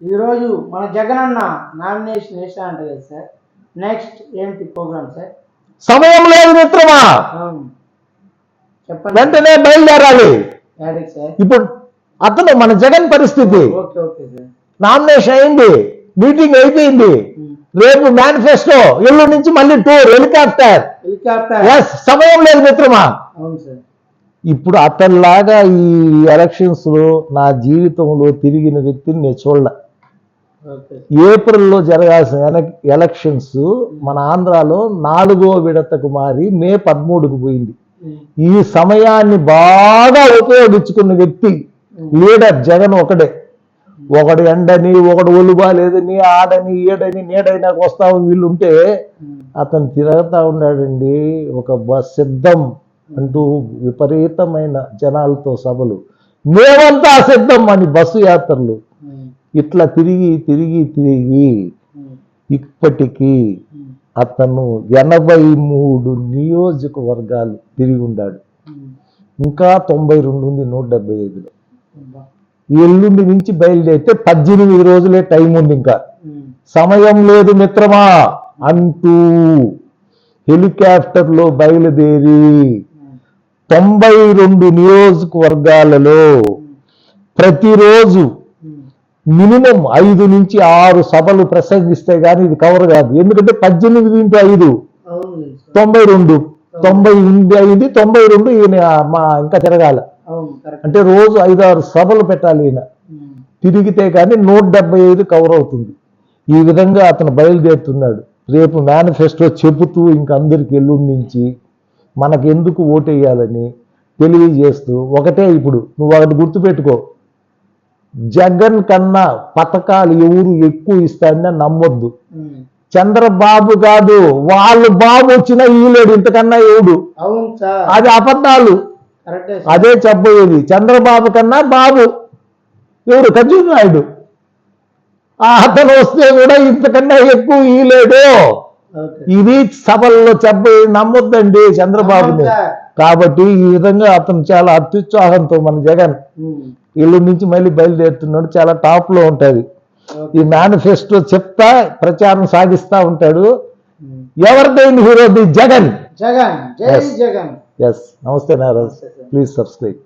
ఈరోజు మన జగనన్న నామినేషన్ వేసారంట కదా సార్. నెక్స్ట్ ఏంటి ప్రోగ్రామ్ సార్? సమయం లేదు మిత్రమా? చెప్పండి. వెంటనే బయలుదేరాలి. ఇప్పుడు అతను మన జగన్ పరిస్థితి. నామినేషన్ అయింది మీటింగ్ అయిపోయింది. రేపు మేనిఫెస్టో ఎల్లు నుంచి మళ్ళీ టూర్ హెలికాప్టర్. హెలికాప్టర్. ఎస్ సమయం లేదు మిత్రమా? అవును సార్. ఇప్పుడు అతనిలాగా ఈ ఎలక్షన్స్లో నా జీవితంలో తిరిగిన వ్యక్తిని నేను చూడలే. ఏప్రిల్లో జరగాల్సిన ఎల- ఎలక్షన్స్ మన ఆంధ్రాలో నాలుగో విడతకు మారి మే పదమూడుకు పోయింది. ఈ సమయాన్ని బాగా ఉపయోగించుకున్న వ్యక్తి లీడర్ జగన్ ఒకడే. ఒకడు ఎండని ఒకడు ఒలుబా లేదని ఆడని ఏడని నీడైనాకు వస్తావు వీళ్ళు ఉంటే ఉమ్. అతను తిరుగుతా ఉన్నాడండి. ఒక బస్ సిద్ధం అంటూ విపరీతమైన జనాలతో సభలు. మేమంతా సిద్ధం అని బస్సు యాత్రలు. ఇట్లా తిరిగి తిరిగి తిరిగి. ఇప్పటికీ. అతను ఎనభై మూడు నియోజకవర్గాలు తిరిగి ఉన్నాడు. ఇంకా తొంభై రెండు ఉంది నూట డెబ్బై ఐదులో. ఎల్లుండి నుంచి బయలుదేరితే పద్దెనిమిది రోజులే టైం ఉంది ఇంకా. సమయం లేదు మిత్రమా అంటూ హెలికాప్టర్లో బయలుదేరి. తొంభై రెండు నియోజకవర్గాలలో ప్రతిరోజు. మినిమం ఐదు నుంచి ఆరు సభలు ప్రసంగిస్తే గానీ ఇది కవర్ కాదు. ఎందుకంటే పద్దెనిమిది ఇంటూ ఐదు. తొంభై రెండు. తొంభై ఉంది అయింది తొంభై రెండు ఈయన మా ఇంకా తిరగాల. అంటే రోజు ఐదు ఆరు సభలు పెట్టాలి ఈయన. తిరిగితే కానీ నూట డెబ్బై ఐదు కవర్ అవుతుంది. ఈ విధంగా అతను బయలుదేరుతున్నాడు. రేపు మేనిఫెస్టో చెబుతూ ఇంక అందరికి ఎల్లుండి నుంచి మనకెందుకు ఓటేయాలని తెలియజేస్తూ ఒకటే ఇప్పుడు నువ్వు ఒకటి గుర్తుపెట్టుకో. జగన్ కన్నా పథకాలు ఎవరు ఎక్కువ ఇస్తారని నమ్మొద్దు. చంద్రబాబు కాదు వాళ్ళు బాబు వచ్చినా ఈలేడు ఇంతకన్నా సార్. అది అబద్ధాలు. అదే చెప్పబోయేది. చంద్రబాబు కన్నా బాబు ఎవడు? ఖర్జూర్ నాయుడు ఆ అతను వస్తే కూడా ఇంతకన్నా ఎక్కువ ఈలేడు. ఇది సభల్లో చెప్ప నమ్మొద్దండి చంద్రబాబుని. కాబట్టి ఈ విధంగా అతను చాలా అత్యుత్సాహంతో మన జగన్. ఇల్లు నుంచి మళ్ళీ బయలుదేరుతున్నాడు చాలా టాప్లో ఉంటది. ఈ మేనిఫెస్టో చెప్తా ప్రచారం సాగిస్తా ఉంటాడు. ఎవరిదైన hero the Jagan Jagan. Jagan yes నమస్తే నారాజ్. Please subscribe